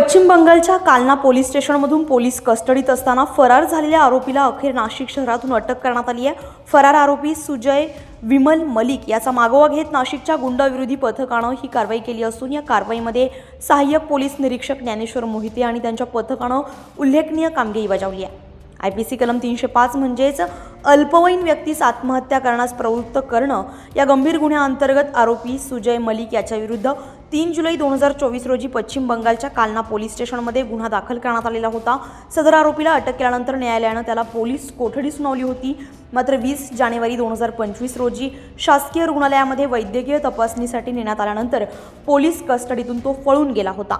पश्चिम बंगालच्या Kalna police स्टेशनमधून police कस्टडीत असताना फरार झालेल्या आरोपीला अखेर नाशिक शहरातून अटक करण्यात आली आहे. फरार आरोपी सुजय विमल मलिक याचा मागोवा घेत नाशिकच्या गुंडाविरोधी पथकानं ही कारवाई केली असून या कारवाईमध्ये सहाय्यक पोलीस निरीक्षक ज्ञानेश्वर मोहिते आणि त्यांच्या पथकानं उल्लेखनीय कामगिरी बजावली आहे. आय पी सी कलम तीनशे पाच म्हणजेच अल्पवयीन व्यक्तीस आत्महत्या करण्यास प्रवृत्त करणं. या गंभीर गुन्ह्याअंतर्गत आरोपी सुजय मलिक याच्याविरुद्ध तीन जुलै दोन हजार चोवीस रोजी पश्चिम बंगालच्या कालना पोलीस स्टेशनमध्ये गुन्हा दाखल करण्यात आलेला होता. सदर आरोपीला अटक केल्यानंतर न्यायालयानं त्याला पोलीस कोठडी सुनावली होती. मात्र वीस जानेवारी दोन हजार पंचवीस रोजी शासकीय रुग्णालयामध्ये वैद्यकीय तपासणीसाठी नेण्यात आल्यानंतर पोलीस कस्टडीतून तो पळून गेला होता.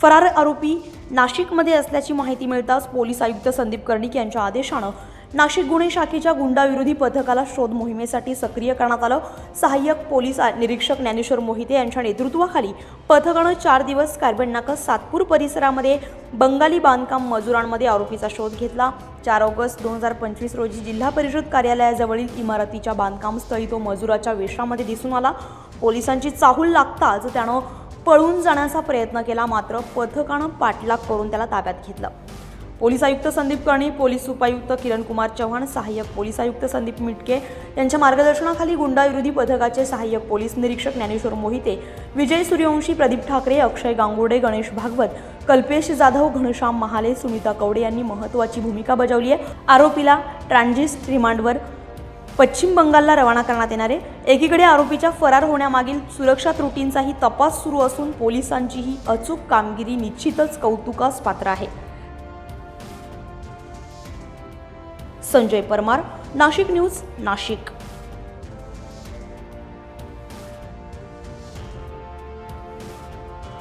फरार आरोपी नाशिकमध्ये असल्याची माहिती मिळताच पोलीस आयुक्त संदीप कर्णिक यांच्या आदेशानं नाशिक गुन्हे शाखेच्या गुंडाविरोधी पथकाला शोध मोहिमेसाठी सक्रिय करण्यात आलं. सहाय्यक पोलीस निरीक्षक ज्ञानेश्वर मोहिते यांच्या नेतृत्वाखाली पथकानं चार दिवस कार्बन नाका सातपूर परिसरामध्ये बंगाली बांधकाम मजुरांमध्ये आरोपीचा शोध घेतला. चार ऑगस्ट दोन हजार पंचवीस रोजी जिल्हा परिषद कार्यालयाजवळील इमारतीच्या बांधकामस्थळी तो मजुराच्या वेशामध्ये दिसून आला. पोलिसांची चाहूल लागताच त्यानं पळून जाण्याचा प्रयत्न केला मात्र पथकानं पाठलाग करून त्याला ताब्यात घेतलं. पोलीस आयुक्त संदीप कर्णी पोलीस उपायुक्त किरण कुमार चव्हाण सहाय्यक पोलीस आयुक्त संदीप मिटके यांच्या मार्गदर्शनाखाली गुंडाविरोधी पथकाचे सहाय्यक पोलीस निरीक्षक ज्ञानेश्वर मोहिते विजय सूर्यवंशी प्रदीप ठाकरे अक्षय गांगुडे गणेश भागवत कल्पेश जाधव घनश्याम महाले सुनीता कवडे यांनी महत्त्वाची भूमिका बजावली आहे. आरोपीला ट्रान्झिस्ट रिमांडवर पश्चिम बंगालला रवाना करण्यात येणार आहे. एकीकडे आरोपीच्या फरार होण्यामागील सुरक्षा त्रुटींचाही तपास सुरू असून पोलिसांची ही अचूक कामगिरी निश्चितच कौतुकास पात्र आहे. संजय परमार नाशिक न्यूज नाशिक.